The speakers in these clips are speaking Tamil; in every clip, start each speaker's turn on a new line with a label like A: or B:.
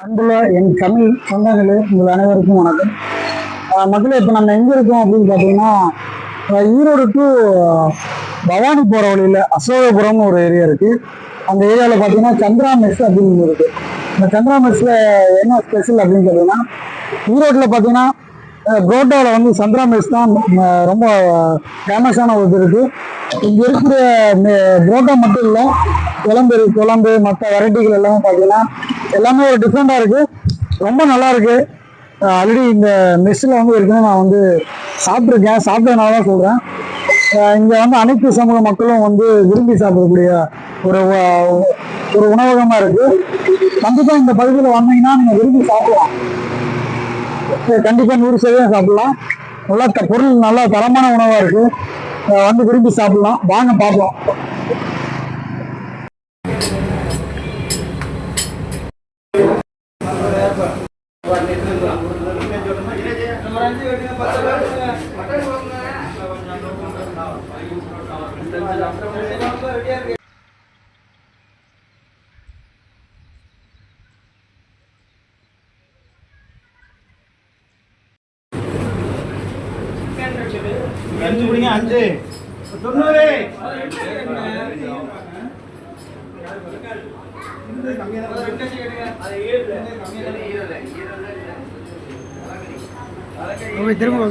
A: அன்புள்ள என் தமிழ் சொந்தங்களே உங்கள் அனைவருக்கும் வணக்கம். ஆஹ் மக்களே இப்போ நம்ம எங்கே இருக்கோம் அப்படின்னு பார்த்தீங்கன்னா ஈரோடு டு பவானி போகிற வழியில் அசோகபுரம்னு ஒரு ஏரியா இருக்குது அந்த ஏரியாவில் பார்த்தீங்கன்னா சந்திரா மெஸ் அப்படின்னு இருக்குது இந்த சந்திரா மெஸ்ஸில் என்ன ஸ்பெஷல் அப்படின்னு கேட்டிங்கன்னா ஈரோட்டில் பார்த்தீங்கன்னா புரோட்டாவில் வந்து சந்திரா மெஸ் தான் ரொம்ப ஃபேமஸான ஒரு இது இருக்குது இங்கே இருக்கிற புரோட்டா மட்டும் இல்லை குழம்பு குழம்பு மற்ற வெரைட்டிகள் எல்லாமே பார்த்தீங்கன்னா எல்லாமே ஒரு டிஃப்ரெண்ட்டாக இருக்குது ரொம்ப நல்லா இருக்குது ஆல்ரெடி இந்த மெஸ்ஸில் வந்து ஏற்கனவே நான் வந்து சாப்பிட்ருக்கேன் சாப்பிட்டதுனால தான் சொல்கிறேன் இங்கே வந்து அனைத்து சமூக மக்களும் வந்து விரும்பி சாப்பிடக்கூடிய ஒரு ஒரு உணவகமாக இருக்குது கண்டிப்பாக இந்த பகுதியில் வந்தீங்கன்னா நீங்கள் விரும்பி சாப்பிடலாம். கண்டிப்பாக நூறு சதவீதம் சாப்பிடலாம். நல்லா த- பொருள் நல்லா தரமான உணவாக இருக்குது வந்து விரும்பி சாப்பிடலாம். வாங்க பார்ப்போம்.
B: அஞ்சு பிடிங்க அஞ்சு தொண்ணூறு
A: திரும்ப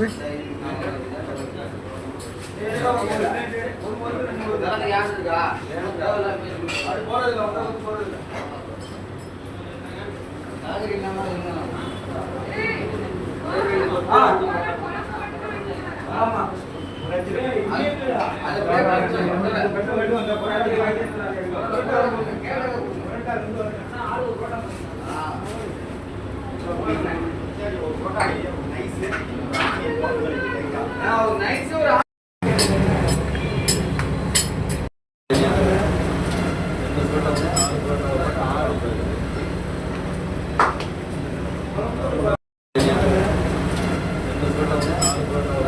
C: நைஸ் ஒரு ভালো আছে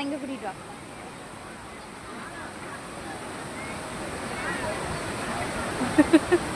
C: அவனை இங்கே கூட்டிகிட்டு வா Ha ha ha.